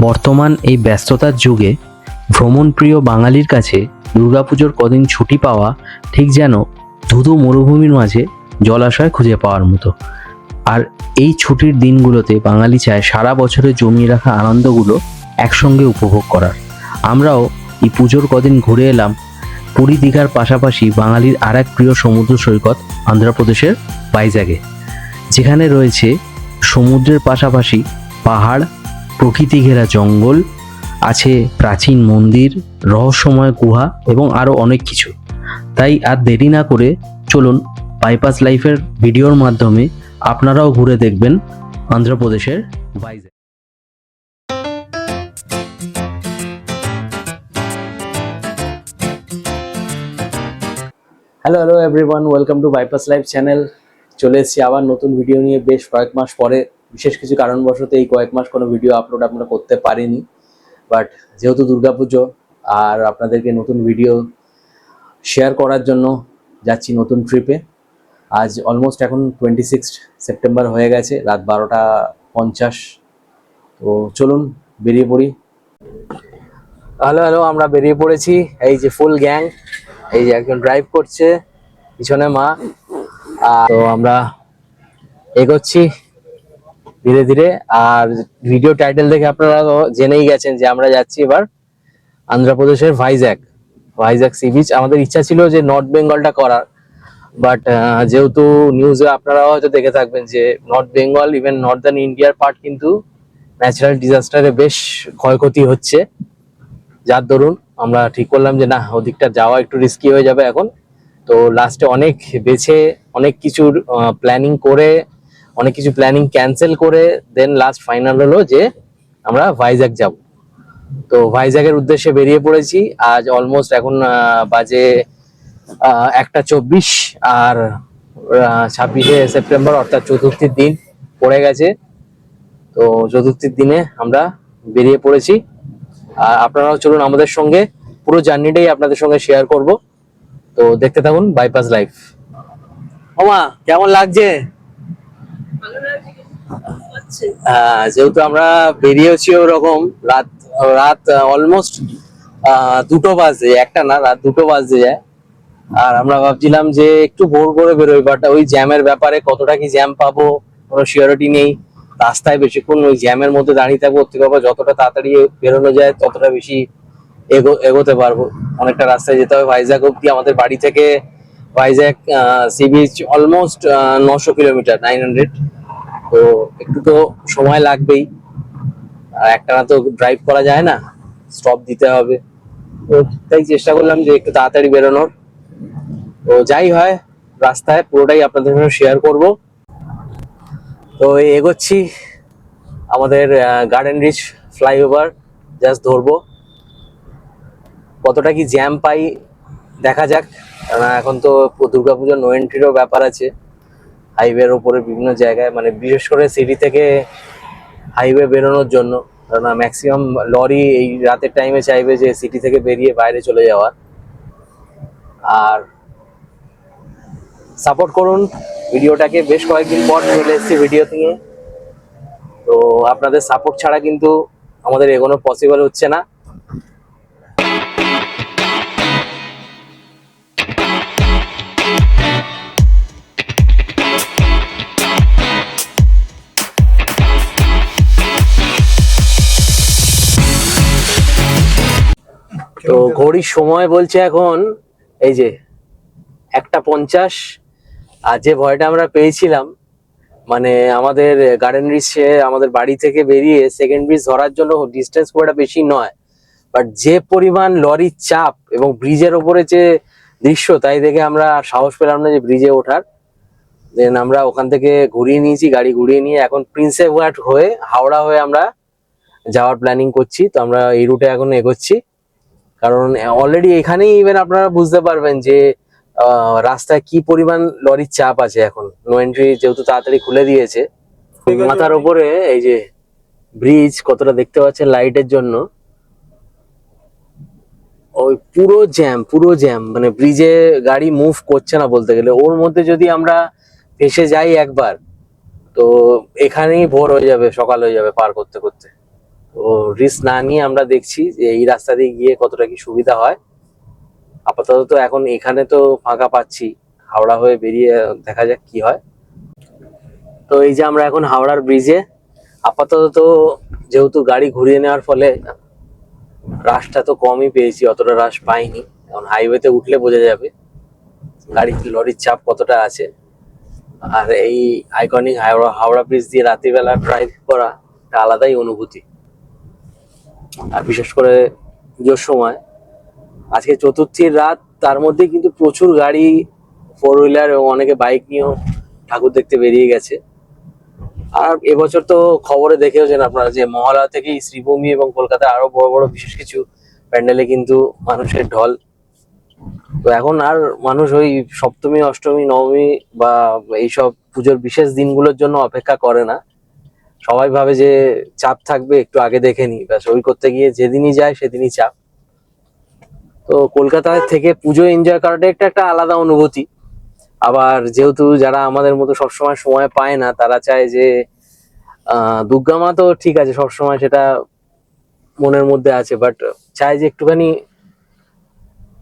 বর্তমান এই ব্যস্ততার যুগে ভ্রমণপ্রিয় বাঙালির কাছে দুর্গাপুজোর কদিন ছুটি পাওয়া ঠিক যেন ধুধু মরুভূমির মাঝে জলাশয় খুঁজে পাওয়ার মতো। আর এই ছুটির দিনগুলোতে বাঙালি চায় সারা বছরে জমিয়ে রাখা আনন্দগুলো একসঙ্গে উপভোগ করার। আমরাও এই পুজোর কদিন ঘুরে এলাম। পুরী দীঘার পাশাপাশি বাঙালির আর এক প্রিয় সমুদ্র সৈকত অন্ধ্রপ্রদেশের বাইজাগে। যেখানে রয়েছে সমুদ্রের পাশাপাশি পাহাড় প্রকৃতি ঘেরা জঙ্গল, আছে প্রাচীন মন্দির, রহস্যময় গুহা এবং আরও অনেক কিছু। তাই আর দেরি না করে চলুন বাইপাস লাইফের ভিডিওর মাধ্যমে আপনারাও ঘুরে দেখবেন অন্ধ্রপ্রদেশের Vizag hello hello everyone welcome to bypass live channel চলে এসেছি আবার নতুন ভিডিও নিয়ে, বেশ কয়েক মাস পরে। বিশেষ কিছু কারণবশত এই কয়েক মাস কোনো ভিডিও আপলোড আমরা করতে পারিনি। বাট যেহেতু দুর্গাপুজো, আর আপনাদেরকে নতুন ভিডিও শেয়ার করার জন্য যাচ্ছি নতুন ট্রিপে আজ অলমোস্ট এখন টোয়েন্টি সিক্স সেপ্টেম্বর হয়ে গেছে, রাত বারোটা পঞ্চাশ। তো চলুন, বেরিয়ে পড়ি। হ্যালো হ্যালো আমরা বেরিয়ে পড়েছি, এই যে ফুল গ্যাং এই যে একজন ড্রাইভ করছে, পিছনে মা। তো আমরা এগোচ্ছি। ধীরে ধীরে। আর ভিডিও টাইটেল দেখে আপনারা জেনেই গেছেন যে আমরা যাচ্ছি এবার আন্ধ্রপ্রদেশের ভাইজ্যাক ভাইজ্যাক সি বিচ আমাদের ইচ্ছা ছিল যে নর্থ বেঙ্গলটা করার বাট যেহেতু নিউজে আপনারা হয়তো দেখে থাকবেন যে নর্থ বেঙ্গল ইভেন নর্দার্ন ইন্ডিয়ার পার্ট কিন্তু ন্যাচারাল ডিজাস্টারে বেশ ক্ষয়ক্ষতি হচ্ছে। যার দরুন আমরা ঠিক করলাম যে না, ওদিকটা যাওয়া একটু রিস্কি হয়ে যাবে এখন। তো লাস্টে অনেক বেছে, অনেক কিছুর প্ল্যানিং করে অনেক কিছু প্ল্যানিং ক্যান্সেল করে দেন লাস্ট ফাইনাল হলো যে আমরা ভাইজ্যাক যাব। তো ভাইজ্যাকের উদ্দেশ্যে বেরিয়ে পড়েছি। আজ অলমোস্ট এখন বাজে একটা চব্বিশ আর ছাব্বিশে সেপ্টেম্বর অর্থাৎ চতুর্থীর দিন পড়ে গেছে। তো চতুর্থীর দিনে আমরা বেরিয়ে পড়েছি। আর আপনারাও চলুন আমাদের সঙ্গে পুরো জার্নিটাই আপনাদের সঙ্গে শেয়ার করব। তো দেখতে থাকুন বাইপাস লাইফ ওমা, কেমন লাগছে? যেহেতু আমরা বেরিয়েছি ওরকম, রাত রাত অলমোস্ট দুটো বাজে, একটা না, রাত দুটো বাজে। যায় আর আমরা ভাবছিলাম যে একটু ভোর করে বেরোই বাট ওই জ্যামের ব্যাপারে কতটা কি জ্যাম পাবো, কোনো সিওরিটি নেই। রাস্তায় বেশিক্ষণ ওই জ্যামের মধ্যে দাঁড়িয়ে থাকব থেকে আবার যতটা তাড়াতাড়ি বেরোনো যায়, ততটা বেশি এগো, এগোতে পারব। অনেকটা রাস্তায় যেতে হবে ভাইজ্যাক অব্দি আমাদের বাড়ি থেকে ভাইজ্যাক সি বিচ অলমোস্ট নশো কিলোমিটার নাইন হান্ড্রেড তো একটু তো সময় লাগবেই। আর একটানা তো ড্রাইভ করা যায় না স্টপ দিতে হবে। তো তাই চেষ্টা করলাম যে একটু তাড়াতাড়ি বেরোনোর। তো যাই হয়, রাস্তায় পুরোটাই আপনাদের সঙ্গে শেয়ার করব। তো এগোচ্ছি আমাদের গার্ডেন রিচ ফ্লাইওভার জাস্ট ধরবো। কতটা কি জ্যাম পাই, দেখা যাক। এখন তো দুর্গাপুজোর নো এন্ট্রিরও ব্যাপার আছে। হাইওয়ের ওপরে বিভিন্ন জায়গায় মানে বিশেষ করে সিটি থেকে হাইওয়ে বেরোনোর জন্য। কেননা ম্যাক্সিমাম লরি এই রাতের টাইমে চাইবে যে সিটি থেকে বেরিয়ে বাইরে চলে যাওয়ার। আর সাপোর্ট করুন ভিডিওটাকে। বেশ কয়েকদিন পর চলে এসেছি ভিডিও নিয়ে। তো আপনাদের সাপোর্ট ছাড়া কিন্তু আমাদের এগোনো পসিবল হচ্ছে না। তো ঘড়ির সময় বলছে এখন, এই যে একটা পঞ্চাশ, আর যে ভয়টা আমরা পেয়েছিলাম মানে আমাদের গার্ডেন রিচে আমাদের বাড়ি থেকে বেরিয়ে সেকেন্ড ব্রিজ ধরার জন্য ডিস্টেন্স খুব একটা বেশি নয়। বাট যে পরিমাণ লরির চাপ এবং ব্রিজের ওপরে যে দৃশ্য, তাই দেখে আমরা সাহস পেলাম না যে ব্রিজে ওঠার। দেন আমরা ওখান থেকে ঘুরিয়ে নিয়েছি, গাড়ি ঘুরিয়ে নিয়ে এখন প্রিন্সেপ ঘাট হয়ে, হাওড়া হয়ে আমরা যাওয়ার প্ল্যানিং করছি। তো আমরা এই রুটে এখন এগোচ্ছি। কারণ অলরেডি এখানেই ইভেন আপনারা বুঝতে পারবেন যে রাস্তায় কি পরিমাণ লরির চাপ আছে এখন। নো এন্ট্রি যেহেতু তাড়াতাড়ি খুলে দিয়েছে মাথার উপরে এই যে ব্রিজ কতটা দেখতে পাচ্ছেন লাইটের জন্য। ওই পুরো জ্যাম পুরো জ্যাম মানে ব্রিজে গাড়ি মুভ করছে না বলতে গেলে। ওর মধ্যে যদি আমরা ফেসে যাই একবার তো এখানেই ভোর হয়ে যাবে সকাল হয়ে যাবে পার করতে করতে। তো রিস্ক না নিয়ে আমরা দেখছি যে এই রাস্তা দিয়ে গিয়ে কতটা কি সুবিধা হয়। আপাতত তো এখন এখানে তো ফাঁকা পাচ্ছি, হাওড়া হয়ে বেরিয়ে দেখা যাক কি হয়। তো এই যে আমরা এখন হাওড়ার ব্রিজে আপাতত তো যেহেতু গাড়ি ঘুরিয়ে নেওয়ার ফলে রাশটা তো কমই পেয়েছি, অতটা রাশ পাইনি। এখন হাইওয়েতে উঠলে বোঝা যাবে গাড়ি লরির চাপ কতটা আছে। আর এই আইকনিক হাওড়া হাওড়া ব্রিজ দিয়ে রাত্রিবেলা ড্রাইভ করা একটা আলাদাই অনুভূতি। আর বিশেষ করে পুজোর সময়। আজকে চতুর্থীর রাত, তার মধ্যে কিন্তু প্রচুর গাড়ি ফোর হুইলার এবং অনেকে বাইক নিয়েও ঠাকুর দেখতে বেরিয়ে গেছে। আর এবছর তো খবরে দেখেওছেন আপনারা যে মহালয়া থেকেই শ্রীভূমি এবং কলকাতায় আরও বড় বড় বিশেষ কিছু প্যান্ডেলে কিন্তু মানুষের ঢল। তো এখন আর মানুষ ওই সপ্তমী, অষ্টমী, নবমী বা এইসব পুজোর বিশেষ দিনগুলোর জন্য অপেক্ষা করে না। সবাই ভাবে যে চাপ থাকবে, একটু আগে দেখে নি। ব্যাস, ওই করতে গিয়ে যেদিনই যায় সেদিনই চাপ। তো কলকাতা থেকে পুজো এনজয় করাটা একটা একটা আলাদা অনুভূতি। আবার যেহেতু যারা আমাদের মতো সবসময় সময় পায় না, তারা চায় যে দুর্গা মা তো ঠিক আছে, সবসময় সেটা মনের মধ্যে আছে বাট চায় যে একটুখানি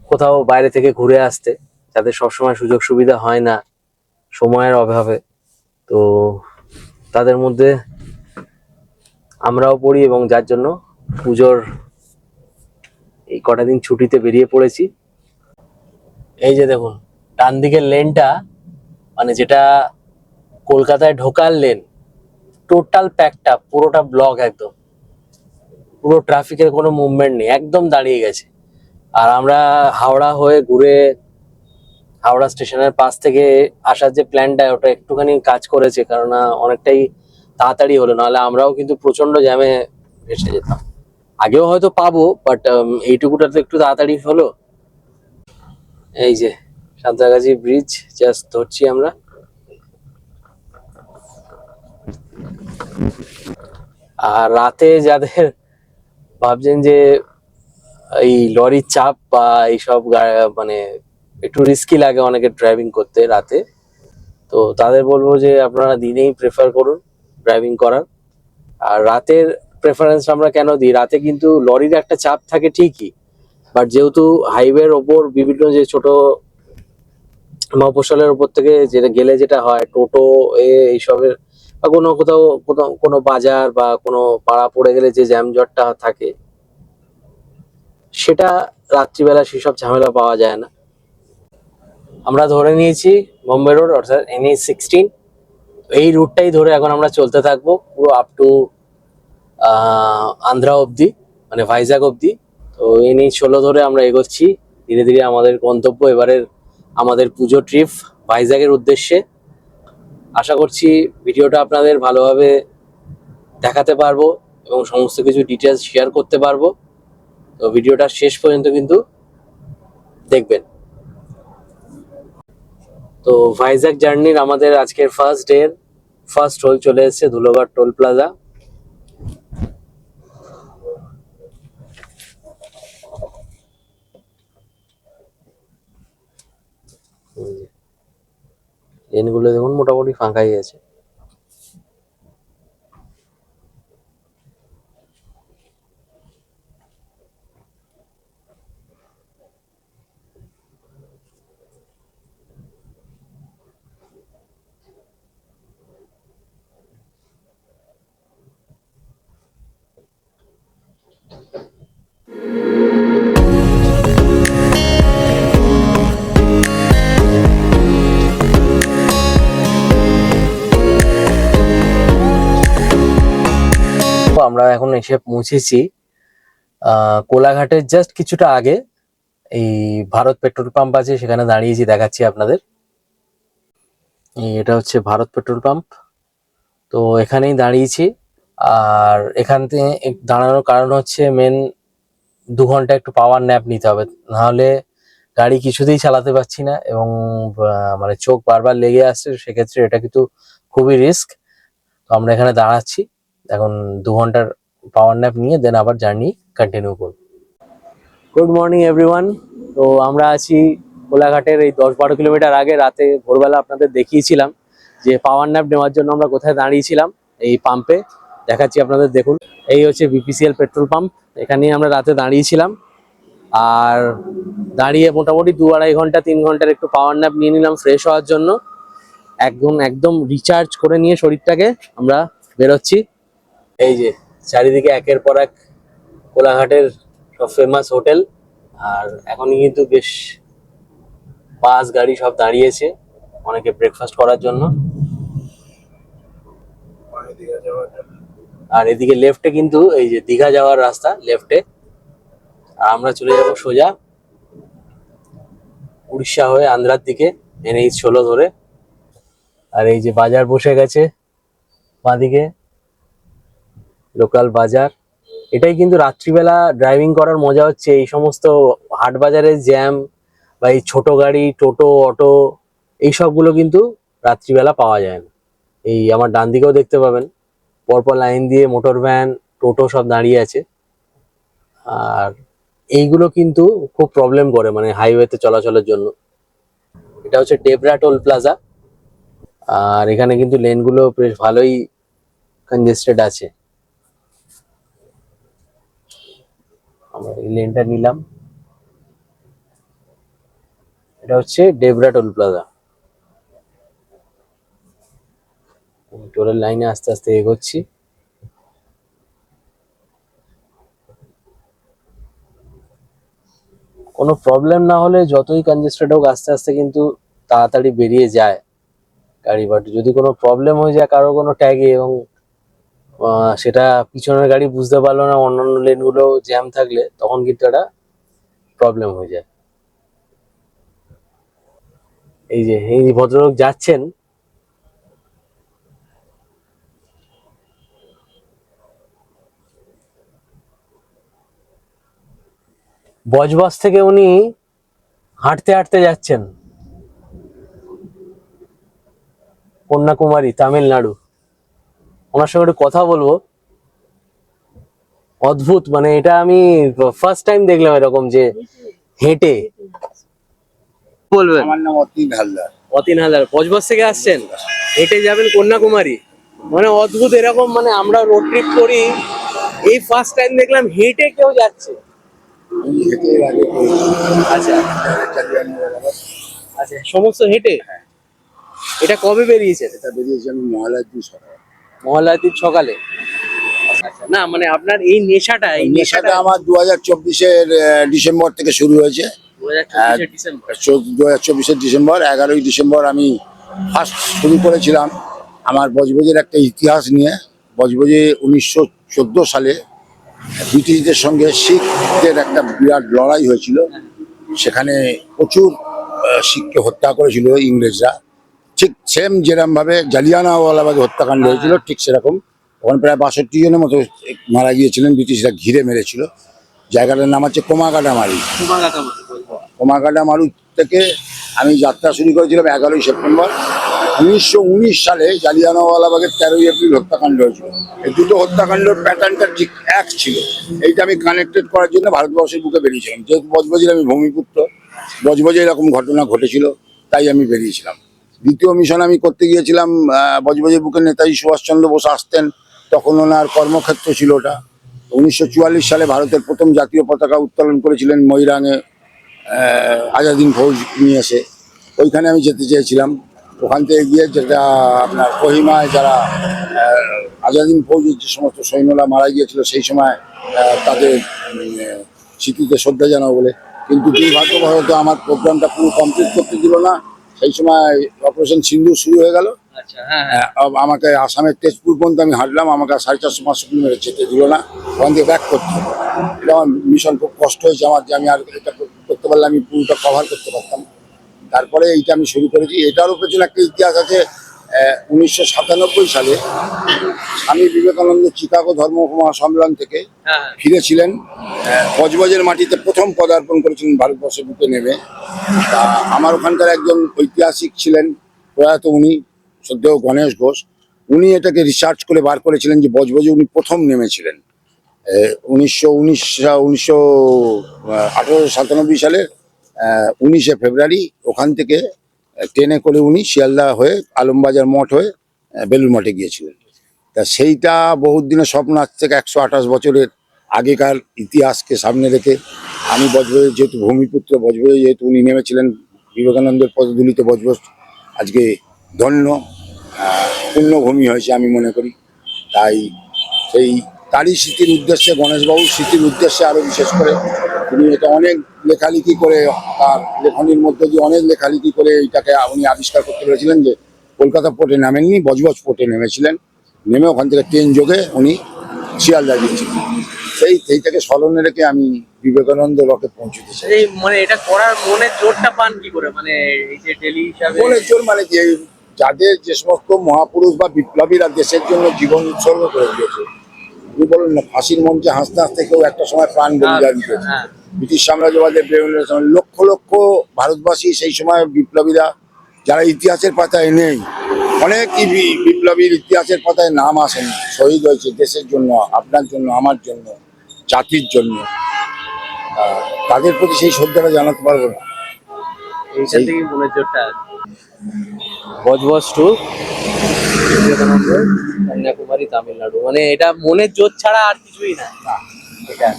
কোথাও বাইরে থেকে ঘুরে আসতে যাদের সবসময় সুযোগ সুবিধা হয় না সময়ের অভাবে। তো তাদের মধ্যে আমরাও পড়ি এবং যার জন্য পুজোর এই কটা দিন ছুটিতে বেরিয়ে পড়েছি। এই যে দেখুন, ডান দিকের লেনটা মানে যেটা কলকাতায় ঢোকার লেন টোটাল প্যাকটা পুরোটা ব্লক একদম। পুরো ট্রাফিকের কোনো মুভমেন্ট নেই, একদম দাঁড়িয়ে গেছে। আর আমরা হাওড়া হয়ে ঘুরে হাওড়া স্টেশনের পাশ থেকে আসার যে প্ল্যানটা ওটা একটুখানি কাজ করেছে কারণ অনেকটাই তাড়াতাড়ি হলো, নাহলে আমরাও কিন্তু প্রচণ্ড জ্যামে এসে যেতাম। আগেও হয়তো পাবো বাট এইটুকুটা তো একটু তাড়াতাড়ি হলো। এই যে, সাঁতরাগাছি ব্রিজ জাস্ট ধরছি আমরা। আর রাতে যাদের ভাবছেন যে এই লরির চাপ বা এইসব মানে একটু রিস্কি লাগে অনেকে ড্রাইভিং করতে রাতে, তো তাদের বলব যে আপনারা দিনেই প্রেফার করুন। ড্রাইভিং করার আর রাতের প্রেফারেন্স আমরা কেন দিই? রাতে কিন্তু লরির একটা চাপ থাকে ঠিকই বাট যেহেতু হাইওয়ের ওপর বিভিন্ন যে ছোট মফস্বলের উপর থেকে যেটা গেলে যেটা হয়, টোটো, এ, এইসবের, বা কোনো কোথাও, কোনো কোনো বাজার বা কোনো পাড়া পড়ে গেলে যে জ্যামজটটা থাকে, সেটা রাত্রিবেলা সেসব ঝামেলা পাওয়া যায় না। আমরা ধরে নিয়েছি বোম্বে রোড অর্থাৎ এনএইচ সিক্সটিন এই রুটটাই ধরে এখন আমরা চলতে থাকব, পুরো আপ টু আন্ধ্রা অবধি মানে ভাইজাগ অবধি। তো এই নিয়ে ষোলো ধরে আমরা এগোচ্ছি। ধীরে ধীরে আমাদের গন্তব্য এবারের আমাদের পুজো ট্রিপ ভাইজাগের উদ্দেশ্যে। আশা করছি ভিডিওটা আপনাদের ভালোভাবে দেখাতে পারব এবং সমস্ত কিছু ডিটেলস শেয়ার করতে পারব। তো ভিডিওটা শেষ পর্যন্ত কিন্তু দেখবেন। তো ভাইজাক জার্নির আমাদের আজকের ফার্স্ট ডে ফার্স্ট টোল চলে এসেছে ধুলোঘাট টোল প্লাজা এনগুলো দেখুন মোটামুটি ফাঁকাই আছে। আমরা এখন এসে পৌঁছেছি কোলাঘাটের জাস্ট কিছুটা আগে। এই ভারত পেট্রোল পাম্প আছে, সেখানে দাঁড়িয়েছি, দেখাচ্ছি আপনাদের। এটা হচ্ছে ভারত পেট্রোল পাম্প। তো এখানেই দাঁড়িয়েছি। আর এখান থেকে দাঁড়ানোর কারণ হচ্ছে মেন দু ঘণ্টা একটু পাওয়ার ন্যাপ নিতে হবে। নাহলে গাড়ি কিছুতেই চালাতে পারছি না এবং মানে চোখ বারবার লেগে আসছে, সেক্ষেত্রে এটা কিন্তু খুবই রিস্ক তো আমরা এখানে দাঁড়াচ্ছি। এখন দু ঘণ্টার পাওয়ার ন্যাপ নিয়ে দেন আবার জার্নি কন্টিনিউ করব। গুড মর্নিং এভরিওয়ান তো আমরা আছি কোলাঘাটের এই দশ বারো কিলোমিটার আগে রাতে ভোরবেলা আপনাদের দেখিয়েছিলাম যে পাওয়ার ন্যাপ নেওয়ার জন্য আমরা কোথায় দাঁড়িয়েছিলাম এই পাম্পে দেখাচ্ছি আপনাদের, দেখুন। এই হচ্ছে বিপিসিএল পেট্রোল পাম্প এখানেই আমরা রাতে দাঁড়িয়েছিলাম। আর দাঁড়িয়ে মোটামুটি দু আড়াই ঘণ্টা, তিন ঘণ্টার একটু পাওয়ার ন্যাপ নিয়ে নিলাম ফ্রেশ হওয়ার জন্য। একদম একদম রিচার্জ করে নিয়ে শরীরটাকে আমরা বেরোচ্ছি। এই যে, চারিদিকে একের পর এক কোলাঘাটের সব ফেমাস হোটেল আর এখনই কিন্তু বেশ বাস, গাড়ি সব দাঁড়িয়েছে অনেকে ব্রেকফাস্ট করার জন্য। আর এদিকে লেফটে কিন্তু এই যে দীঘা যাওয়ার রাস্তা লেফটে আর আমরা চলে যাব সোজা উড়িষ্যা হয়ে আন্ধ্রার দিকে এনএইচ ষোলো ধরে। আর এই যে বাজার বসে গেছে বাঁদিকে। লোকাল বাজার। এটাই কিন্তু রাত্রিবেলা ড্রাইভিং করার মজা হচ্ছে। এই সমস্ত হাট বাজারের জ্যাম বা এই ছোটো গাড়ি, টোটো, অটো, এই সবগুলো কিন্তু রাত্রিবেলা পাওয়া যায় না। এই আমার ডান দিকেও দেখতে পাবেন। পরপর লাইন দিয়ে মোটর ভ্যান টোটো সব দাঁড়িয়ে আছে। আর এইগুলো কিন্তু খুব প্রবলেম করে মানে হাইওয়েতে চলাচলের জন্য। এটা হচ্ছে ডেবরা টোল প্লাজা আর এখানে কিন্তু লেনগুলো বেশ ভালোই কনজেস্টেড আছে। আমরা এই লেনটা নিলাম। এটা হচ্ছে ডেবরা টোল প্লাজা টোলের লাইনে আস্তে আস্তে এগোচ্ছি। কোনো প্রবলেম না হলে যতই কনজেস্টেড হোক, আস্তে আস্তে কিন্তু তাড়াতাড়ি বেরিয়ে যায় গাড়ি বাট যদি কোনো প্রবলেম হয়ে যায়, কারও কোনো ট্যাগে এবং সেটা পিছনের গাড়ি বুঝতে পারল না, অন্যান্য লেনগুলো জ্যাম থাকলে, তখন কিন্তু একটা প্রবলেম হয়ে যায়। এই যে, এই ভদ্রলোক যাচ্ছেন বজবজ থেকে উনি হাঁটতে হাঁটতে যাচ্ছেন। কন্যাকুমারী, তামিলনাড়ু। ওনার সঙ্গে একটু কথা বলব। অদ্ভুত মানে এটা আমি ফার্স্ট টাইম দেখলাম এরকম যে হেঁটে। বলবেন। আমার নাম অতীন হালদার। অতিন হাজার বজবজ থেকে আসছেন? হেঁটে যাবেন কন্যাকুমারী? মানে অদ্ভুত এরকম মানে আমরা রোড ট্রিপ করি এই ফার্স্ট টাইম দেখলাম হেঁটে কেউ যাচ্ছে। আচ্ছা। আচ্ছা সমস্ত হেঁটে? এটা কবে বেরিয়েছে এটা বেরিয়েছে আমি মহালয়ার দিন সকালে। মহালয়ার দিন সকালে। না মানে আপনার এই নেশাটা এই নেশাটা আমার দু হাজার চব্বিশের ডিসেম্বর থেকে শুরু হয়েছে। দু হাজার চব্বিশের ডিসেম্বর। দু হাজার চব্বিশের ডিসেম্বর এগারোই ডিসেম্বর আমি ফার্স্ট শুরু করেছিলাম আমার বজবজের একটা ইতিহাস নিয়ে। বজবজে উনিশশো চোদ্দ সালে ব্রিটিশদের সঙ্গে শিখদের একটা বিরাট লড়াই হয়েছিল। সেখানে প্রচুর শিখকে হত্যা করেছিল ইংরেজরা। ঠিক সেম যেরকম ভাবে জালিয়ানাওয়ালাবাগে হত্যাকাণ্ড হয়েছিল ঠিক সেরকম। ওখানে প্রায় বাষট্টি জনের মতো মারা গিয়েছিলেন ব্রিটিশরা ঘিরে মেরেছিল। জায়গাটার নাম হচ্ছে কোমাকাটামারি কোমাকাটা মারু থেকে আমি যাত্রা শুরু করেছিলাম এগারোই সেপ্টেম্বর। উনিশশো উনিশ সালে জালিয়ানওয়ালাবাগের তেরোই এপ্রিল হত্যাকাণ্ড হয়েছিল। এই দুটো হত্যাকাণ্ডের প্যাটার্নটা ঠিক এক ছিল। এইটা আমি কানেক্টেড করার জন্য ভারতবর্ষের বুকে বেরিয়েছিলাম। যেহেতু বজবজের আমি ভূমিপুত্র বজবজে এরকম ঘটনা ঘটেছিল তাই আমি বেরিয়েছিলাম। দ্বিতীয় মিশন আমি করতে গিয়েছিলাম আহ, বজবজের বুকে নেতাজি সুভাষচন্দ্র বোস আসতেন তখন ওনার কর্মক্ষেত্র ছিল ওটা। উনিশশো চুয়াল্লিশ সালে ভারতের প্রথম জাতীয় পতাকা উত্তোলন করেছিলেন ময়রাঙে আজাদিন ফৌজ নিয়ে এসে। ওইখানে আমি যেতে চেয়েছিলাম। ওখান থেকে গিয়ে যেটা আপনার কোহিমায় যারা আজাদিন ফৌজের যে সমস্ত সৈন্যরা মারা গিয়েছিল সেই সময় তাদের স্মৃতিতে শ্রদ্ধা জানাব বলে। কিন্তু দুর্ভাগ্যবশত আমার প্রোগ্রামটা পুরো কমপ্লিট করতে দিল না। সেই সময় অপারেশন সিন্ধু শুরু হয়ে গেল। আচ্ছা হ্যাঁ হ্যাঁ। আমাকে আসামের তেজপুর পর্যন্ত আমি হাঁটলাম। আমাকে সাড়ে চারশো পাঁচশো কিলোমিটার যেতে দিল না। ওখান থেকে ব্যাক করতে হবে এটা আমার মিশন খুব কষ্ট হয়েছে আমার যে আমি আর এটা করতে পারলে আমি পুরোটা কভার করতে পারতাম। তারপরে এইটা আমি শুরু করেছি। এটারও পেছনে একটা ইতিহাস আছে উনিশশো সাতানব্বই সালে স্বামী বিবেকানন্দ চিকাগো ধর্ম মহাসম্মেলন থেকে হ্যাঁ ফিরেছিলেন। আহ, বজবজের মাটিতে প্রথম পদার্পণ করেছিলেন ভারতবর্ষের বুকে নেমে। তা আমার ওখানকার একজন ঐতিহাসিক ছিলেন প্রয়াত উনি সদ্যেও গণেশ ঘোষ। উনি এটাকে রিসার্চ করে বার করেছিলেন যে বজবজে উনি প্রথম নেমেছিলেন। উনিশশো উনিশ উনিশশো আঠারোশো সাতানব্বই সালের উনিশে ফেব্রুয়ারি ওখান থেকে ট্রেনে করে উনি শিয়ালদা হয়ে আলমবাজার মঠ হয়ে বেলুর মঠে গিয়েছিলেন। তা সেইটা বহুত দিনের স্বপ্ন, আজ থেকে একশো আঠাশ বছরের আগেকার ইতিহাসকে সামনে রেখে আমি বজবজের যেহেতু ভূমিপুত্র, বজবজে যেহেতু উনি নেমেছিলেন, বিবেকানন্দের পদদুলিত বজবজ আজকে ধন্য পূর্ণভূমি হয়েছে আমি মনে করি। তাই সেই তারই স্মৃতির উদ্দেশ্যে, গণেশবাবুর স্মৃতির উদ্দেশ্যে আরও বিশেষ করে তিনি এটা অনেক লেখালেখি করে তার লেখনির মধ্যে দিয়ে অনেক লেখালেখি করে এইটাকে উনি আবিষ্কার করতে পেরেছিলেন যে কলকাতা পোর্টে নামেননি বজবজ পোর্টে নেমেছিলেন। নেমে ওখান থেকে ট্রেন যোগে উনি শিয়ালদা গিয়েছিলেন সেই সেইটাকে স্মরণে রেখে আমি বিবেকানন্দ রকে পৌঁছতে চাই। এই মানে এটা করার মনের জোরটা পান কি করে? মানে এই যে ডেলি হিসাবে মনের জোর মানে কি যাদের যে সমস্ত মহাপুরুষ বা বিপ্লবীরা দেশের জন্য জীবন উৎসর্গ করে দিয়েছে আপনি বলুন না ফাঁসির মঞ্চে হাসতে হাসতে কেউ একটা সময় প্রাণ বলিদান দিয়েছে। হ্যাঁ ব্রিটিশ সাম্রাজ্যবাদের সময় লক্ষ লক্ষ ভারতবাসী সেই সময় বিপ্লবীরা যারা ইতিহাসের পাতায় নেই অনেক বিপ্লবীর ইতিহাসের পাতায় নাম আসেন শহীদ হয়েছে দেশের জন্য আপনার জন্য আমার জন্য জাতির জন্য। তাদের প্রতি সেই শ্রদ্ধাটা জানাতে পারব না। বজবজ টু। কন্যাকুমারী তামিলনাড়ু। মানে এটা মনের জোর ছাড়া আর কিছুই না এটা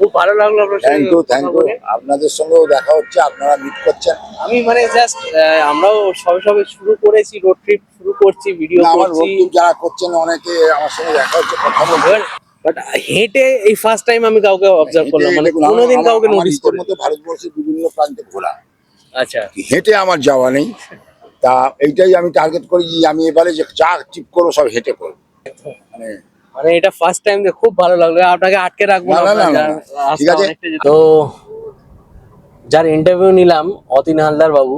খুব ভালো লাগল থ্যাংক ইউ থ্যাংক ইউ আপনাদের সঙ্গেও দেখা হচ্ছে আপনারা মিট করছেন। আমি মানে জাস্ট আমরাও সবে সবে শুরু করেছি রোড ট্রিপ শুরু করছি ভিডিও আমার রোড যারা করছেন অনেকে আমার সঙ্গে দেখা হচ্ছে কথা বলছে বাট হেঁটে এই ফার্স্ট টাইম আমি কাউকে অবজার্ভ করলাম মানে কোনোদিন কাউকে নোটিস করি মতো ভারতবর্ষের বিভিন্ন প্রান্তে ঘোরা। আচ্ছা। হেঁটে আমার যাওয়া নেই। তা এইটাই আমি টার্গেট করি যে আমি এবারে যে যা টিপ করব সব হেঁটে করব। মানে মানে এটা ফার্স্ট টাইম খুব ভালো লাগল। আপনাকে আটকে রাখব ঠিক আছে। তো যার ইন্টারভিউ নিলাম অতীন হালদার বাবু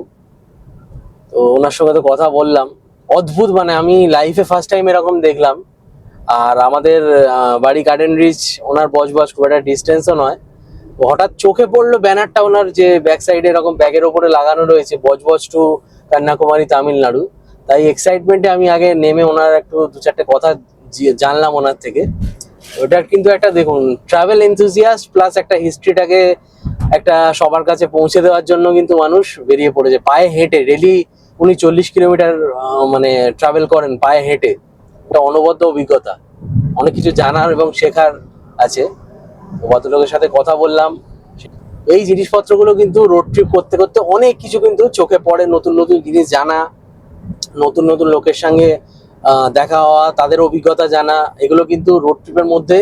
তো ওনার সঙ্গে তো কথা বললাম। অদ্ভুত মানে আমি লাইফে ফার্স্ট টাইম এরকম দেখলাম। আর আমাদের বাড়ি গার্ডেন রিচ ওনার বজবজ খুব একটা ডিস্টেন্সও নয়। হঠাৎ চোখে পড়ল ব্যানারটা ওনার যে ব্যাক সাইডে এরকম ব্যাগের ওপরে লাগানো রয়েছে বজবজ টু কন্যাকুমারী তামিলনাড়ু। তাই এক্সাইটমেন্টে আমি আগে নেমে ওনার একটু দু চারটে কথা জানলাম ওনার থেকে। ওটার কিন্তু একটা, দেখুন ট্রাভেল এনথুজিয়াস্ট প্লাস একটা হিস্ট্রিটাকে একটা সবার কাছে পৌঁছে দেওয়ার জন্য কিন্তু মানুষ বেরিয়ে পড়েছে। পায়ে হেঁটে ডেলি উনি চল্লিশ কিলোমিটার মানে ট্রাভেল করেন পায়ে হেঁটে। একটা অনবদ্য অভিজ্ঞতা। অনেক কিছু জানার এবং শেখার আছে। ভদ্রলোকের সাথে কথা বললাম। এই জিনিসপত্রগুলো কিন্তু রোড ট্রিপ করতে করতে অনেক কিছু কিন্তু চোখে পড়ে। নতুন নতুন জিনিস জানা, নতুন নতুন লোকের সঙ্গে দেখা হওয়া, তাদের অভিজ্ঞতা জানা, এগুলো কিন্তু রোড ট্রিপের মধ্যে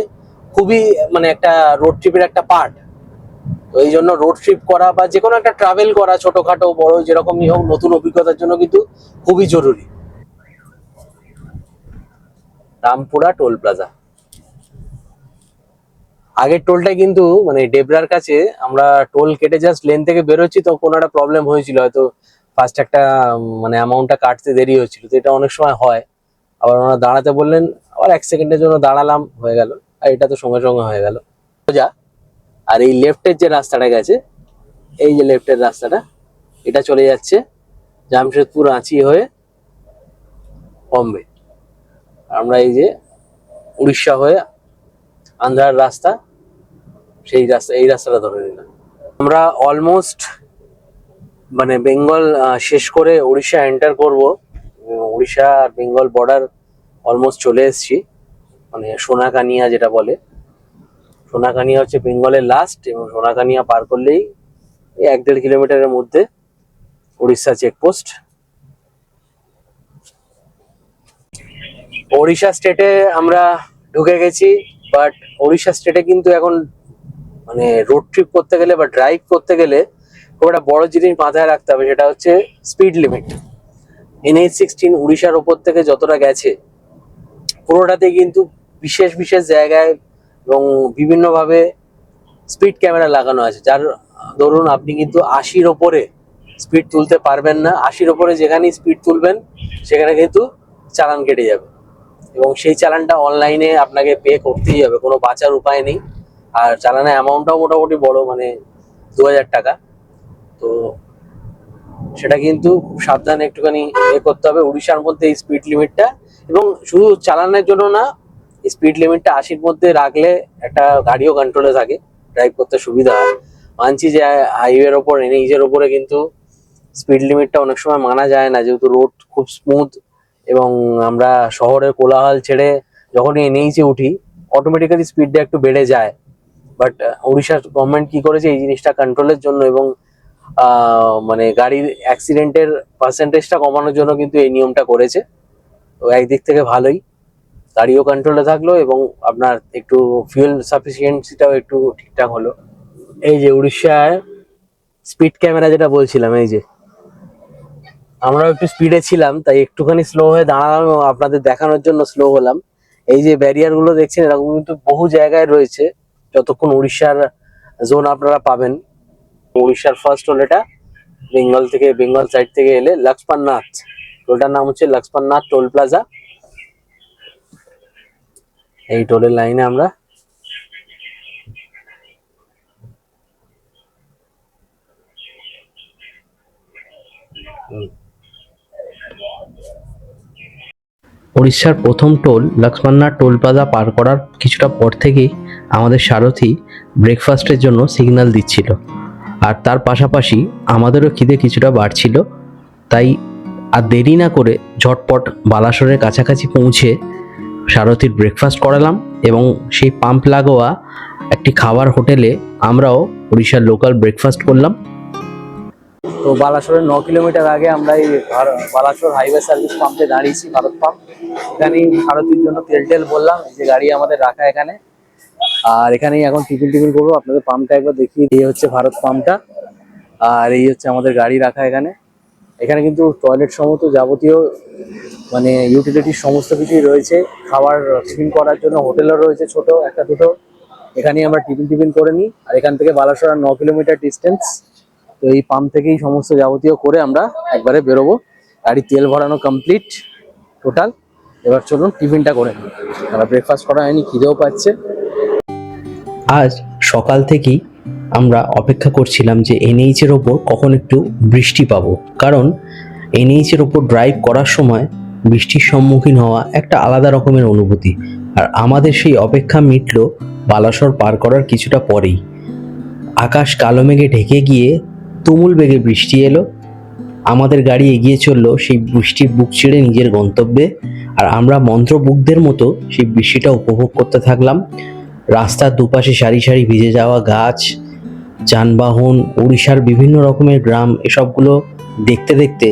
খুবই মানে একটা রোড ট্রিপের একটা পার্ট তো এই জন্য রোড ট্রিপ করা বা যে কোনো একটা ট্রাভেল করা ছোটখাটো, বড়, যেরকমই হোক, নতুন অভিজ্ঞতার জন্য কিন্তু খুবই জরুরি। রামপুরা টোল প্লাজা আগের টোলটা কিন্তু মানে ডেবরার কাছে আমরা টোল কেটে জাস্ট লেন থেকে বেরোচ্ছি তো কোনো একটা প্রবলেম হয়েছিল, হয়তো ফার্স্ট একটা মানে অ্যামাউন্টটা কাটতে দেরি হয়েছিল, তো এটা অনেক সময় হয়। আবার ওনারা দাঁড়াতে বললেন, আবার এক সেকেন্ডের জন্য দাঁড়ালাম, হয়ে গেল। আর এটা তো সঙ্গে সঙ্গে হয়ে গেল। সোজা, আর এই লেফটের যে রাস্তাটা গেছে, এই যে লেফটের রাস্তাটা, এটা চলে যাচ্ছে জামশেদপুর আঁচি হয়ে বম্বে। আমরা এই যে উড়িষ্যা হয়ে আন্ধ্রার রাস্তা, সেই রাস্তা, এই রাস্তাটা ধরে নিলাম। আমরা অলমোস্ট মানে বেঙ্গল শেষ করে উড়িষ্যা এন্টার করব। উড়িষ্যা আর বেঙ্গল বর্ডার অলমোস্ট চলে এসেছি। মানে সোনাকানিয়া যেটা বলে। সোনাকানিয়া হচ্ছে বেঙ্গলের লাস্ট এবং সোনাকানিয়া পার করলেই এক দেড় কিলোমিটারের মধ্যে উড়িষ্যা চেকপোস্ট ওড়িশা স্টেটে আমরা ঢুকে গেছি বাট ওড়িশা স্টেটে কিন্তু এখন মানে রোড ট্রিপ করতে গেলে বা ড্রাইভ করতে গেলে খুব একটা বড় জিনিস মাথায় রাখতে হবে, সেটা হচ্ছে স্পিড লিমিট এনএইচ সিক্সটিন উড়িষ্যার ওপর থেকে যতটা গেছে, পুরোটাতে কিন্তু বিশেষ বিশেষ জায়গায় এবং বিভিন্নভাবে স্পিড ক্যামেরা লাগানো আছে। যার, ধরুন আপনি কিন্তু আশির ওপরে স্পিড তুলতে পারবেন না। আশির ওপরে যেখানেই স্পিড তুলবেন, সেখানে কিন্তু চালান কেটে যাবে। এবং সেই চালানটা অনলাইনে আপনাকে পে করতেই হবে, কোনো বাঁচার উপায় নেই। আর চালানের অ্যামাউন্টটাও মোটামুটি বড় মানে দু হাজার টাকা। তো সেটা কিন্তু খুব সাবধানে একটুখানি এ করতে হবে। উড়িষ্যার মধ্যে এই স্পিড লিমিটটা এবং শুধু চালানোর জন্য না স্পিড লিমিটটা আশির মধ্যে রাখলে একটা গাড়িও কন্ট্রোলে থাকে ড্রাইভ করতে সুবিধা হয়। মানছি যে হাইওয়ের ওপর এনএইচের ওপরে কিন্তু স্পিড লিমিটটা অনেক সময় মানা যায় না, যেহেতু রোড খুব স্মুথ এবং আমরা শহরের কোলাহল ছেড়ে যখনই এনএইচে উঠি অটোমেটিক্যালি স্পিডটা একটু বেড়ে যায়। বাট উড়িষ্যার গভর্নমেন্ট কি করেছে? এই জিনিসটা কন্ট্রোলের জন্য এবং মানে গাড়ির অ্যাক্সিডেন্টের পার্সেন্টেজটা কমানোর জন্য কিন্তু এই নিয়মটা করেছে। তো একদিক থেকে ভালোই। গাড়িও কন্ট্রোলে থাকল এবং আপনার একটু ফুয়েল সাফিসিয়েন্সিটাও একটু ঠিকঠাক হলো। এই যে উড়িষ্যায় স্পিড ক্যামেরা যেটা বলছিলাম, এই যে। আমরাও একটু স্পিডে ছিলাম, তাই একটুখানি স্লো হয়ে দাঁড়ালাম এবং আপনাদের দেখানোর জন্য স্লো হলাম। এই যে ব্যারিয়ারগুলো দেখছেন, এরকম কিন্তু বহু জায়গায় রয়েছে। যতক্ষণ উড়িষ্যার জোন আপনারা পাবেন। উড়িষ্যার ফার্স্ট টোল এটা, বেঙ্গল থেকে, বেঙ্গল সাইড থেকে এলে লক্ষ্মণনাথ টোলটার নাম হচ্ছে লক্ষ্মণনাথ টোল প্লাজা। এই টোলের লাইনে আমরা উড়িষ্যার প্রথম টোল লক্ষ্মণনাথ টোল প্লাজা পার করার কিছুটা পর থেকেই আমাদের সারথি ব্রেকফাস্টের জন্য সিগন্যাল দিচ্ছিল। আর তার পাশাপাশি আমাদেরও খিদে কিছুটা বাড়ছিল। তাই আর দেরি না করে ঝটপট বালাসরের কাছাকাছি পৌঁছে সারথির ব্রেকফাস্ট করালাম এবং সেই পাম্প লাগোয়া একটি খাবার হোটেলে আমরাও উড়িষ্যার লোকাল ব্রেকফাস্ট করলাম। তো বালাসোরের ন কিলোমিটার আগে আমরা এই বালাসোর হাইওয়ে সার্ভিস পাম্পে দাঁড়িয়েছি, ভারত পাম্প এখানেই ভারতের জন্য তেল টেল বললাম, যে গাড়ি আমাদের রাখা এখানে। আর এখানেই এখন টিফিন টিফিন করব। আপনাদের পাম্পটা একবার দেখিয়ে এই হচ্ছে ভারত পাম্পটা। আর এই হচ্ছে আমাদের গাড়ি রাখা এখানে। এখানে কিন্তু টয়লেট সমস্ত যাবতীয় মানে ইউটিলিটির সমস্ত কিছুই রয়েছে। খাবার টিফিন করার জন্য হোটেলও রয়েছে ছোট, একটা দুটো। এখানেই আমরা টিফিন টিফিন করে নিই। আর এখান থেকে বালাসোর ন কিলোমিটার ডিস্টেন্স তো এই পাম্প থেকেই সমস্ত যাবতীয় করে আমরা একবারে বেরোবো। গাড়ি তেল ভরানো কমপ্লিট টোটাল এবার চলুন টিফিনটা করে নিই। আমরা ব্রেকফাস্ট করা হয়নি, খিদেও পাচ্ছে। আজ সকাল থেকেই আমরা অপেক্ষা করছিলাম যে এনএইচের ওপর কখন একটু বৃষ্টি পাবো। কারণ এনএইচের ওপর ড্রাইভ করার সময় বৃষ্টির সম্মুখীন হওয়া একটা আলাদা রকমের অনুভূতি। আর আমাদের সেই অপেক্ষা মিটল বালাসর পার করার কিছুটা পরেই। আকাশ কালো মেঘে ঢেকে গিয়ে তুমুল বেগে বৃষ্টি এলো। আমাদের গাড়ি এগিয়ে চলল সেই বৃষ্টির বুক ছেড়ে নিজের গন্তব্যে। আর আমরা মন্ত্রমুগ্ধের মতো সেই বৃষ্টিটা উপভোগ করতে থাকলাম। রাস্তার দুপাশে সারি সারি ভিজে যাওয়া গাছ, যানবাহন, উড়িষ্যার বিভিন্ন রকমের গ্রাম, এসবগুলো দেখতে দেখতে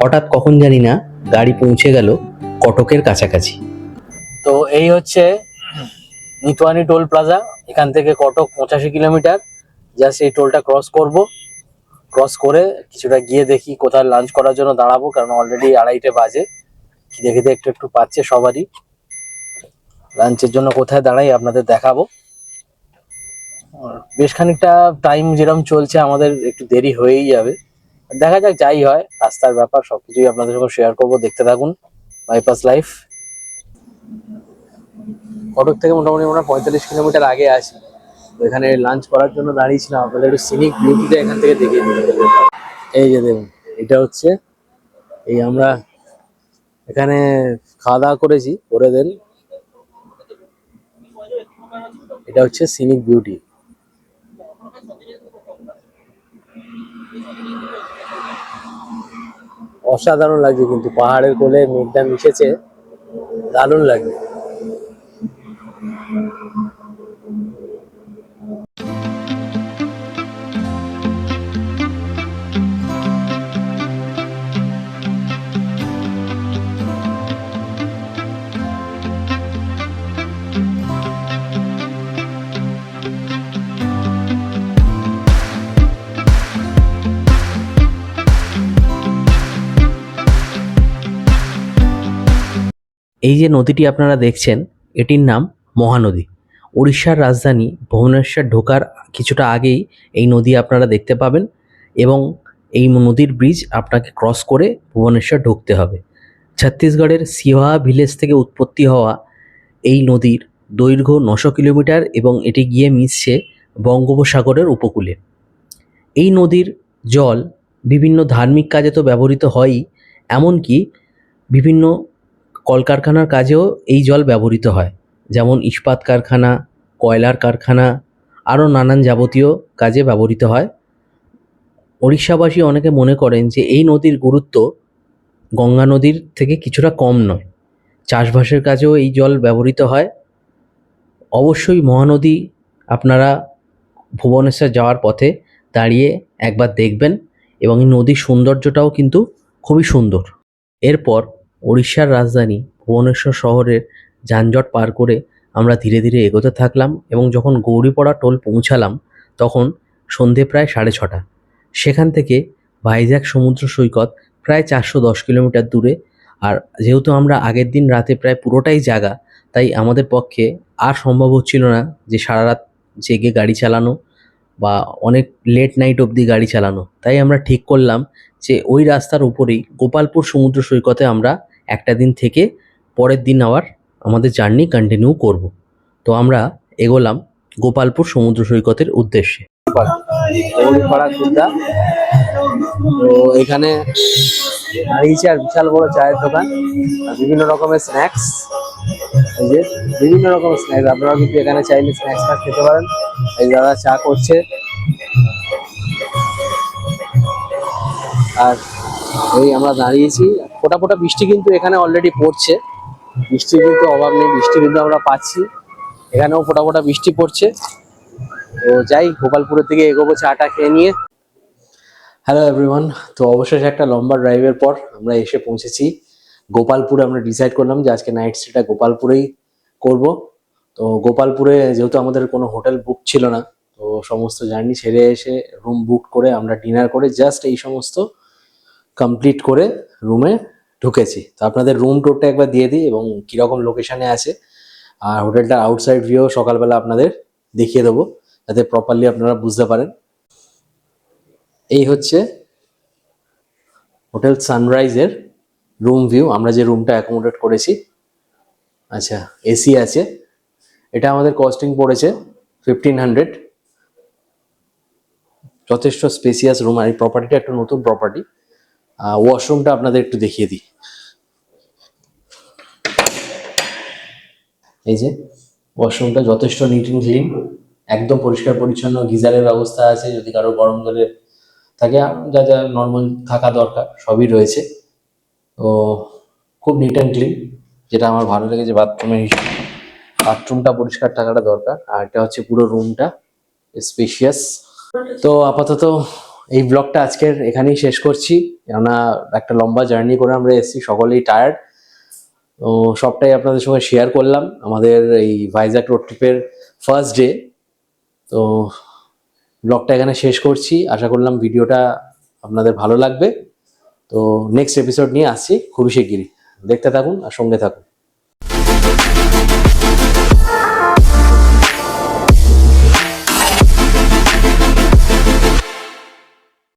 হঠাৎ কখন জানি না গাড়ি পৌঁছে গেল কটকের কাছাকাছি। তো এই হচ্ছে নিতওয়ানি টোল প্লাজা। এখান থেকে কটক পঁচাশি কিলোমিটার। জাস্ট এই টোলটা ক্রস করব। ক্রস করে কিছুটা গিয়ে দেখি কোথায় লাঞ্চ করার জন্য দাঁড়াবো, কারণ অলরেডি আড়াইটে বাজে। খিদে খিদে একটু একটু পাচ্ছে সবারই। লাঞ্চের জন্য কোথায় দাঁড়াই আপনাদের দেখাবো। বেশ খানিকটা টাইম যেরকম চলছে, আমাদের একটু দেরি হয়েই যাবে। দেখা যাক যাই হয়, রাস্তার ব্যাপার, সবকিছুই আপনাদের সঙ্গে শেয়ার করব, দেখতে থাকুন বাইপাস লাইফ কটক থেকে মোটামুটি আমরা পঁয়তাল্লিশ কিলোমিটার আগে আছি। এখানে লাঞ্চ করার জন্য দাঁড়িয়েছিলাম, আপনাদের একটু সিনিক বিউটিটা এখান থেকে দেখিয়ে দিতে এই যে দেখুন, এটা হচ্ছে, এই আমরা এখানে খাওয়া দাওয়া করেছি করে দেন। এটা হচ্ছে সিনিক বিউটি অসাধারণ লাগছে কিন্তু পাহাড়ের কোলে মেঘটা মিশেছে দারুণ লাগবে এই যে নদীটি আপনারা দেখছেন, এটির নাম মহানদী। উড়িষ্যার রাজধানী ভুবনেশ্বর ঢোকার কিছুটা আগেই এই নদী আপনারা দেখতে পাবেন এবং এই নদীর ব্রিজ আপনাকে ক্রস করে ভুবনেশ্বর ঢুকতে হবে। ছত্তিশগড়ের সিহা ভিলেজ থেকে উৎপত্তি হওয়া এই নদীর দৈর্ঘ্য নশো কিলোমিটার এবং এটি গিয়ে মিশছে বঙ্গোপসাগরের উপকূলে। এই নদীর জল বিভিন্ন ধার্মিক কাজে তো ব্যবহৃত হয়ই, এমনকি বিভিন্ন কলকারখানার কাজেও এই জল ব্যবহৃত হয়, যেমন ইস্পাত কারখানা, কয়লার কারখানা, আরও নানান যাবতীয় কাজে ব্যবহৃত হয়। উড়িষ্যাবাসী অনেকে মনে করেন যে এই নদীর গুরুত্ব গঙ্গা নদীর থেকে কিছুটা কম নয়। চাষবাসের কাজেও এই জল ব্যবহৃত হয়। অবশ্যই মহানদী আপনারা ভুবনেশ্বর যাওয়ার পথে দাঁড়িয়ে একবার দেখবেন এবং এই নদীর সৌন্দর্যটাও কিন্তু খুবই সুন্দর। এরপর উড়িষ্যার রাজধানী ভুবনেশ্বর শহরের যানজট পার করে আমরা ধীরে ধীরে এগোতে থাকলাম এবং যখন গৌরীপাড়া টোল পৌঁছালাম, তখন সন্ধে প্রায় সাড়ে ছটা। সেখান থেকে ভাইজ্যাক সমুদ্র সৈকত প্রায় চারশো দশ কিলোমিটার দূরে আর যেহেতু আমরা আগের দিন রাতে প্রায় পুরোটাই জাগা, তাই আমাদের পক্ষে আর সম্ভব হচ্ছিল না যে সারা রাত জেগে গাড়ি চালানো বা অনেক লেট নাইট অবধি গাড়ি চালানো। তাই আমরা ঠিক করলাম যে ওই রাস্তার উপরেই গোপালপুর সমুদ্র সৈকতে আমরা একটা দিন থেকে পরের দিন আবার আমাদের জার্নি কন্টিনিউ করব। তো আমরা এগোলাম গোপালপুর সমুদ্র সৈকতের উদ্দেশ্যে। তো এখানে দাঁড়িয়েছে আর বিশাল বড় চায়ের দোকান বিভিন্ন রকমের স্ন্যাক্স যে বিভিন্ন রকমের স্ন্যাক্স আপনারা কিন্তু এখানে চাইলে স্ন্যাক্স ফ্যাক্স খেতে পারেন। এই দাদা চা করছে। আর এই আমরা দাঁড়িয়েছি ফোটা ফোটা বৃষ্টি কিন্তু এখানে অলরেডি পড়ছে। বৃষ্টি কিন্তু অভাব নেই, বৃষ্টি কিন্তু আমরা পাচ্ছি। এখানেও ফোটা ফোটা বৃষ্টি পড়ছে। তো যাই, গোপালপুরের দিকে এগোবো, চাটা খেয়ে নিয়ে। হ্যালো এভরিওয়ান তো অবশেষে একটা লম্বা ড্রাইভের পর আমরা এসে পৌঁছেছি। গোপালপুরে আমরা ডিসাইড করলাম যে আজকে নাইট স্টেটা গোপালপুরেই করব। তো গোপালপুরে যেহেতু আমাদের কোনো হোটেল বুক ছিল না, তো সমস্ত জার্নি ছেড়ে এসে রুম বুক করে আমরা ডিনার করে জাস্ট এই সমস্ত কমপ্লিট করে রুমে ঢুকেছি। তো আপনাদের রুম টোরটা একবার দিয়ে দিই এবং কীরকম লোকেশানে আছে। আর হোটেলটা আউটসাইড ভিউ সকালবেলা আপনাদের দেখিয়ে দেবো, যাতে প্রপারলি আপনারা বুঝতে পারেন। এই হচ্ছে হোটেল সানরাইজের রুম ভিউ আমরা যে রুমটা অ্যাকোমোডেট করেছি। আচ্ছা এসি আছে। এটা আমাদের কস্টিং পড়েছে ফিফটিন হান্ড্রেড যথেষ্ট স্পেসিয়াস রুম আর এই প্রপার্টিটা একটা নতুন প্রপার্টি ওয়াশরুমটা আপনাদের একটু দেখিয়ে দিই। এই যে ওয়াশরুমটা যথেষ্ট নিট অ্যান্ড ক্লিন একদম পরিষ্কার পরিচ্ছন্ন, গিজারের ব্যবস্থা আছে, যদি কারও গরম জলে থাকে, যা যা নর্মাল থাকা দরকার, সবই রয়েছে। তো খুব নিট অ্যান্ড ক্লিন যেটা আমার ভালো লেগেছে বাথরুমের হিসেবে বাথরুমটা পরিষ্কার থাকাটা দরকার, আর এটা হচ্ছে পুরো রুমটা স্পেশিয়াস তো আপাতত এই ব্লগটা আজকের এখানেই শেষ করছি। কেননা একটা লম্বা জার্নি করে আমরা এসেছি, সকলেই টায়ার্ড তো সবটাই আপনাদের সঙ্গে শেয়ার করলাম। আমাদের এই ভাইজাগ রোড ট্রিপের ফার্স্ট ডে তো ব্লগটা এখানে শেষ করছি। আশা করলাম ভিডিওটা আপনাদের ভালো লাগবে। তো নেক্সট এপিসোড নিয়ে আসছি। খুবই শিগগিরই। দেখতে থাকুন আর সঙ্গে থাকুন।